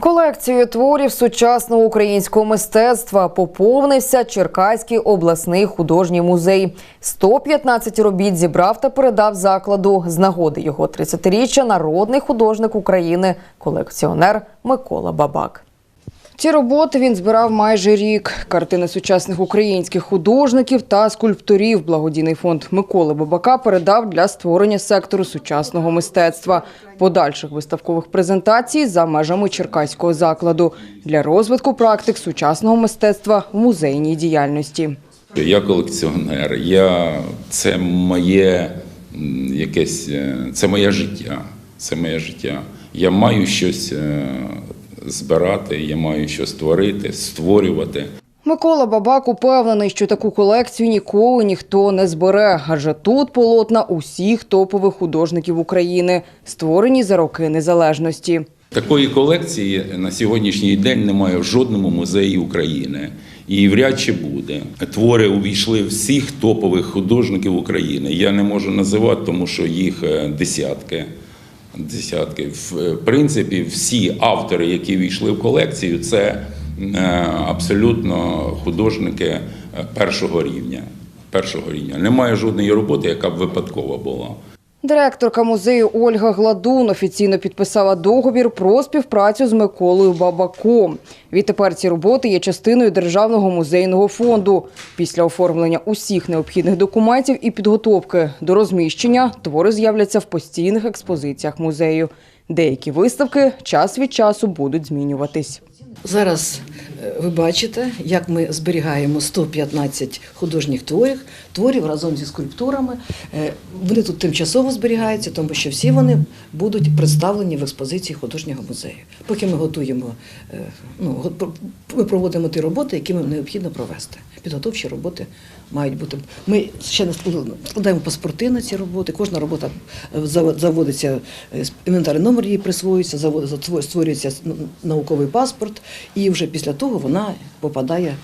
Колекцією творів сучасного українського мистецтва поповнився Черкаський обласний художній музей. 115 робіт зібрав та передав закладу з нагоди його 30-річчя народний художник України, колекціонер Микола Бабак. Ці роботи він збирав майже рік. Картини сучасних українських художників та скульпторів благодійний фонд Миколи Бабака передав для створення сектору сучасного мистецтва, подальших виставкових презентацій за межами черкаського закладу для розвитку практик сучасного мистецтва в музейній діяльності. Я колекціонер, я, це моє якесь, е, це моє життя. Це моє життя. Я маю щось е, збирати, я маю щось творити, створювати. Микола Бабак упевнений, що таку колекцію ніколи ніхто не збере, адже тут полотна усіх топових художників України, створені за роки незалежності. Такої колекції на сьогоднішній день немає в жодному музеї України. І вряд чи буде. Твори увійшли всіх топових художників України. Я не можу називати, тому що їх е, десятки. Десятки. В е, принципі, всі автори, які війшли в колекцію, це е, абсолютно художники е, першого рівня. Першого рівня. Немає жодної роботи, яка б випадкова була. Директорка музею Ольга Гладун офіційно підписала договір про співпрацю з Миколою Бабаком. Відтепер ці роботи є частиною державного музейного фонду. Після оформлення усіх необхідних документів і підготовки до розміщення твори з'являться в постійних експозиціях музею. Деякі виставки час від часу будуть змінюватись. Зараз е, ви бачите, як ми зберігаємо 115 художніх творів, творів разом зі скульптурами. Е, Вони тут тимчасово зберігаються, тому що всі вони будуть представлені в експозиції художнього музею. Поки ми готуємо, е, ну, ми проводимо ті роботи, які нам необхідно провести. Підготовчі роботи мають бути. Ми ще не складаємо паспорти на ці роботи. Кожна робота е, заво- заводиться, е, інвентарний номер її присвоюється, створюється науковий паспорт, і вже після того вона попадає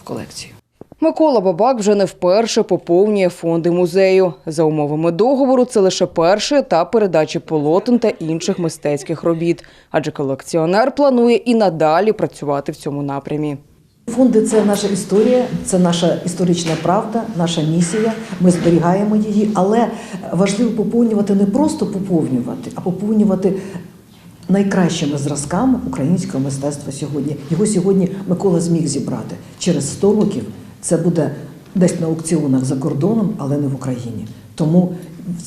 в колекцію. Микола Бабак вже не вперше поповнює фонди музею. За умовами договору, це лише перший етап передачі полотен та інших мистецьких робіт, адже колекціонер планує і надалі працювати в цьому напрямі. Фонди це наша історія, це наша історична правда, наша місія. Ми зберігаємо її, але важливо поповнювати не просто поповнювати, а поповнювати найкращими зразками українського мистецтва сьогодні. Його сьогодні Микола зміг зібрати. Через 100 років це буде десь на аукціонах за кордоном, але не в Україні. Тому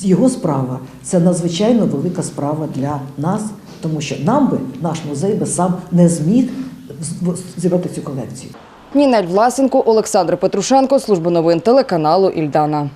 його справа це надзвичайно велика справа для нас, тому що нам би наш музей би сам не зміг з- зібрати цю колекцію. Нінель Власенко, Олександр Петрушенко, служба новин телеканалу Ільдана.